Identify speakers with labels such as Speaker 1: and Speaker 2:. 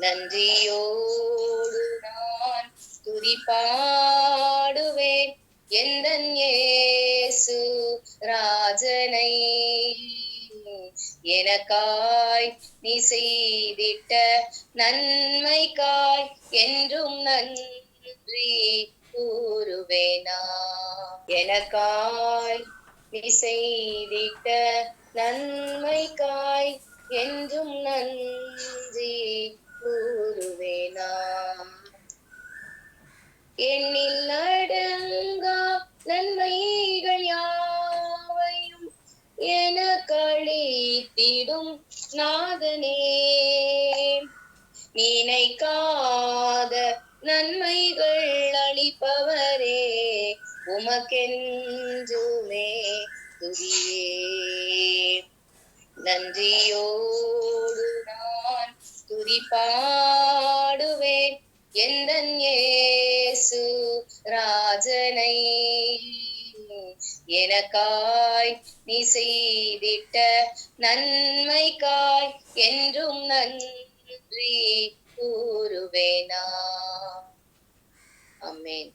Speaker 1: நன்றியோடு நான் துதிப்பாடுவேன். எந்தன் ஏசு ராஜனை எனக்காய் நீ செய்திட்ட நன்மைக்காய் என்றும் நன்றி கூறுவேனா. எனக்காய் நீ செய்திட்ட நன்மைக்காய் என்று எண்ணில் அடங்கா நன்மைகள் யாவையும் என கழித்திடும் நாதனே. நினைக்காத நன்மைகள் அளிப்பவரே உமக்கென்றுமே துதியே. நன்றியோடு நான் துதிப்பான் ராஜனை எனக்காய் நீ செய்திட்ட நன்மைக்காய் என்றும் நன்றி கூறுவேனா. அமேன்